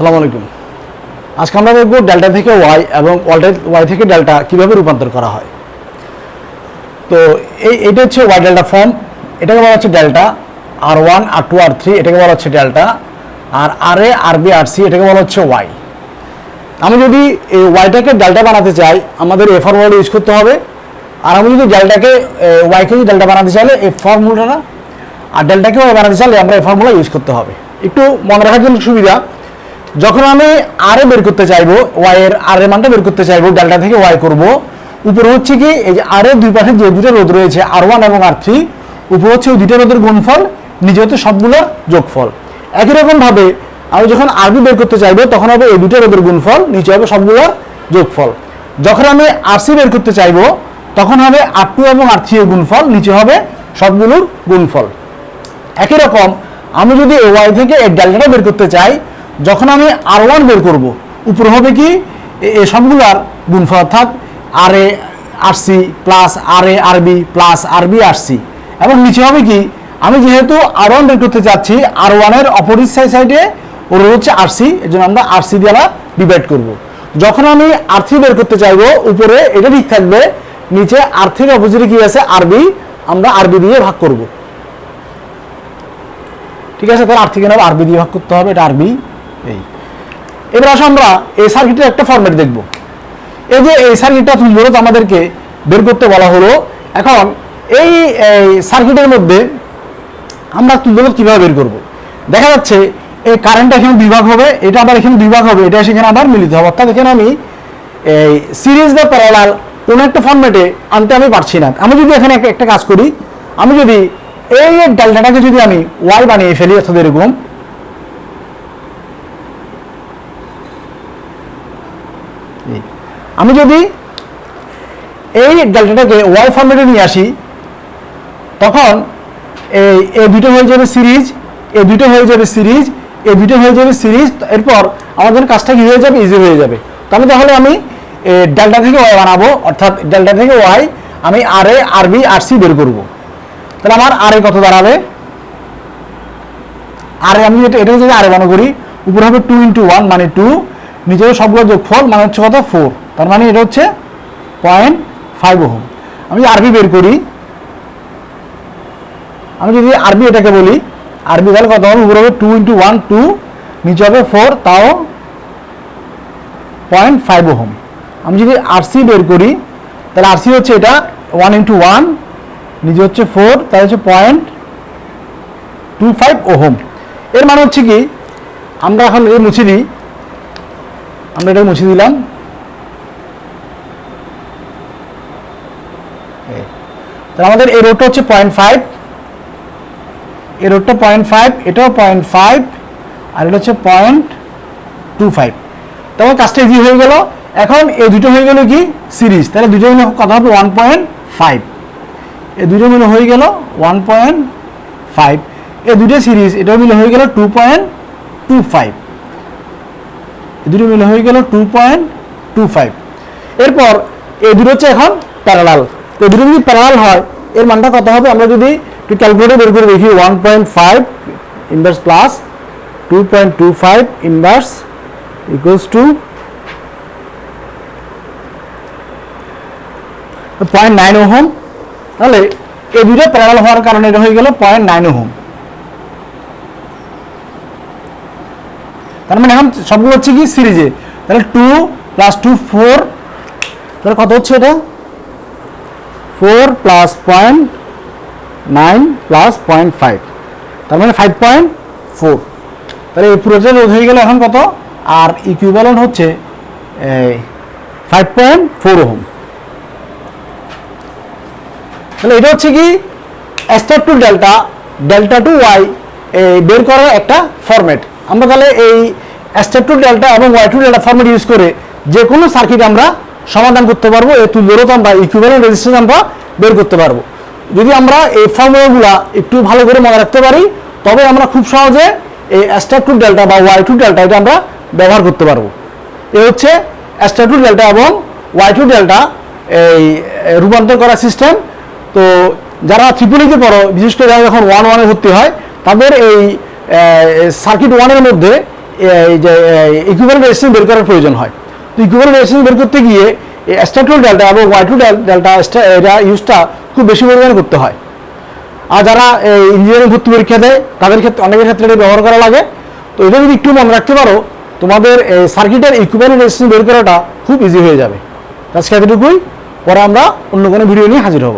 আসসালামু আলাইকুম। আজকে আমরা দেখব ডেল্টা থেকে ওয়াই এবং ওয়াই থেকে ডেল্টা কীভাবে রূপান্তর করা হয়। তো এই এটা হচ্ছে ওয়াই ডেল্টা ফর্ম, এটাকে বলা হচ্ছে delta R one R two R three এটাকে বলা হচ্ছে delta, R R A R B R C এটাকে বলা হচ্ছে ওয়াই আমি যদি এই ওয়াইটাকে ডেল্টা বানাতে চাই, আমাদের এ ফর্মুলাটা ইউজ করতে হবে। আর আমি যদি ডেল্টাকে ওয়াইকে যদি ডেল্টা বানাতে চাইলে এই ফর্মুলাটা আর ডেল্টাকে ওয়াই বানাতে চাইলে আমরা এই ফর্মুলা ইউজ করতে হবে। একটু মনে রাখার জন্য সুবিধা যখন আমি আর এ বের করতে চাইব ওয়াই এর আর এর মানটা বের করতে চাইব ডেল্টা থেকে ওয়াই করব, উপরে হচ্ছে কি, এই যে আর এর দুই পাশে যে দুটো রোদ রয়েছে আর ওয়ান এবং আর থ্রি উপরে হচ্ছে ওই দুটো রোদের গুণফল নিজে হচ্ছে সবগুলোর যোগফল। একই রকম ভাবে আমি যখন আরবি বের করতে চাইব, তখন হবে এই দুটো রোদের গুণফল, নিচে হবে সবগুলোর যোগফল। যখন আমি আরসি বের করতে চাইব, তখন হবে আর টু এবং আর থ্রি এর গুণফল, নিচে হবে সবগুলোর গুণফল। একই রকম, আমি যদি এ ওয়াই থেকে এই ডেল্টাটা বের করতে চাই যখন আমি আর ওয়ান বের করব, উপরে হবে কি? এ- সবগুলার গুণফল অর্থাৎ R A R C plus R A R B plus R B R C এবং নিচে হবে কি? আমি যেহেতু আর ওয়ান বের করতে চাচ্ছি আর ওয়ানের অপোজিট সাইড সাইডে ওর হচ্ছে আর সি এর জন্য আমরা আর সি দ্বারা ডিভাইড করব। যখন আমি আর থ্রি বের করতে চাইব, উপরে এটা ঠিক থাকবে, নিচে আর থ্রির অপোজিটে কি আছে? আরবি আমরা আরবি দিয়ে ভাগ করব। ঠিক আছে? তাহলে আর থেকে নেব আরবি দিয়ে ভাগ করতে হবে, এটা আরবি এই। এবার আসো আমরা এই সার্কিটের একটা ফরম্যাট দেখব। এই যে এই সার্কিটটা মূলত আমাদেরকে বের করতে বলা হলো, এখন এই সার্কিটের মধ্যে আমরা তুলনা কীভাবে বের করব? দেখা যাচ্ছে এই কারেন্টটা এখানে বিভাগ হবে, এটা আবার এখানে বিভাগ হবে, এটা সেখানে আবার মিলিত হবে। অর্থাৎ এখানে আমি এই সিরিজ বা প্যারালাল কোনো একটা ফর্মেটে আনতে আমি পারছি না। আমি যদি এখানে একটা কাজ করি, আমি যদি এই ডেল্টাটাকে যদি আমি ওয়াই বানিয়ে ফেলি, অর্থাৎ এরকম এই। আমি যদি এই ডেল্টাটাকে ওয়াই ফর্মেটে নিয়ে আসি, তখন এই এই দুটো হয়ে যাবে সিরিজ এই দুটো হয়ে যাবে সিরিজ এই দুটো হয়ে যাবে সিরিজ এরপর আমাদের কাজটা কি হয়ে যাবে? ইজি হয়ে যাবে। তাহলে তাহলে আমি ডেল্টা থেকে ওয়াই বানাবো, অর্থাৎ ডেল্টা থেকে ওয়াই আমি আর A R B R C বের করব। তাহলে আমার আর এ কত দাঁড়াবে? আর এ আমি এটা এটা যদি আর বানো করি, উপরে হবে টু ইন্টু ওয়ান মানে টু নিচে হবে সবগুলো যোগফল মানে হচ্ছে কত? ফোর তার মানে এটা হচ্ছে পয়েন্ট ফাইভ ওহম। আমি আরবি বের করি। আমি যদি আরবি এটাকে বলি আরবি তাহলে কত হবে? উপরে হবে টু ইন্টু ওয়ান টু নিচে হবে ফোর তাও পয়েন্ট ফাইভ ওহম। আমি যদি আরসি বের করি, তাহলে আরসি হচ্ছে এটা ওয়ান ইন্টু ওয়ান নিজে হচ্ছে ফোর তাহলে হচ্ছে পয়েন্ট টু ফাইভ ওহম। এর মানে হচ্ছে কি? আমরা এখন এটা মুছে দিই আমরা এটা মুছে দিলাম। তাহলে আমাদের এই রোডটা হচ্ছে পয়েন্ট ফাইভ এই রোডটা পয়েন্ট ফাইভ এটাও পয়েন্ট ফাইভ আর এটা হচ্ছে পয়েন্ট টু ফাইভ তখন কাজটা ইজি হয়ে গেল। এখন এই দুটো হয়ে গেল কি? সিরিজ তাহলে দুটো মিলে কথা হবে ওয়ান পয়েন্ট ফাইভ এই দুটো মিলে হয়ে গেল ওয়ান পয়েন্ট ফাইভ এই দুটো সিরিজ এটাও মিলে হয়ে গেল টু পয়েন্ট টু ফাইভ দুটো মিলে হয়ে গেল টু পয়েন্ট টু ফাইভ এরপর এই দুটো হচ্ছে এখন প্যারালাল তো দুটো যদি প্যারালাল হয়, এর মানটা কত হবে? আমরা যদি একটু ক্যালকুলেটর বের করে দেখি one point five inverse plus two point two five inverse equals two point nine ohm তাহলে এই দুটো প্যারালাল হওয়ার কারণে এটা হয়ে গেল পয়েন্ট নাইন ওহম তার মানে এখন সবগুলো হচ্ছে কি সিরিজে তাহলে টু প্লাস টু ফোর তাহলে কত হচ্ছে এটা? Four plus point nine plus point five তার মানে ফাইভ পয়েন্ট ফোর তাহলে এই পুরোটা রোধ হয়ে গেল এখন কত? আর ইকুইভ্যালেন্ট হচ্ছে ফাইভ পয়েন্ট ফোর ওহম। তাহলে এটা হচ্ছে কি? Step to delta delta to Y বের করার একটা ফরম্যাট আমরা তাহলে এই স্টেপ টু ডেল্টা এবং Y to delta format use করে যে কোনো সার্কিট আমরা সমাধান করতে পারব এই তুল্যরত আমরা ইকুইভ্যালেন্ট রেজিস্ট্যান্স আমরা বের করতে পারব। যদি আমরা এই ফর্মুলাগুলা একটু ভালো করে মনে রাখতে পারি, তবে আমরা খুব সহজে এই স্টেপ টু ডেল্টা বা ওয়াই টু ডেল্টা এটা আমরা ব্যবহার করতে পারব। এ হচ্ছে স্টেপ টু ডেল্টা এবং ওয়াই টু ডেল্টা এই রূপান্তর করার সিস্টেম তো যারা ত্রিপুলিতে পড়ো, বিশেষ করে যারা যখন ওয়ান ওয়ানে ভর্তি হয়, তাদের এই সার্কিট ওয়ানের মধ্যে এই যে ইকুইভ্যালেন্ট রেজিস্ট্যান্স বের করার প্রয়োজন হয়। তো ইকুইভ্যালেন্ট রেজিস্ট্যান্স বের করতে গিয়ে স্ট্যাটুল ডেল্টা এবং ওয়াই টু ডেল্টা এটা ইউজটা খুব বেশি পরিমাণে করতে হয়। আর যারা ইঞ্জিনিয়ারিং ভর্তি পরীক্ষা দেয়, তাদের ক্ষেত্রে, অনেকের ক্ষেত্রে এটা ব্যবহার করা লাগে। তো এটা যদি একটু মনে রাখতে পারো, তোমাদের সার্কিটের ইকুইভ্যালেন্ট রেজিস্ট্যান্স বের করাটা খুব ইজি হয়ে যাবে। আজকে এতটুকুই। পরে আমরা অন্য কোনো ভিডিও নিয়ে হাজির হব।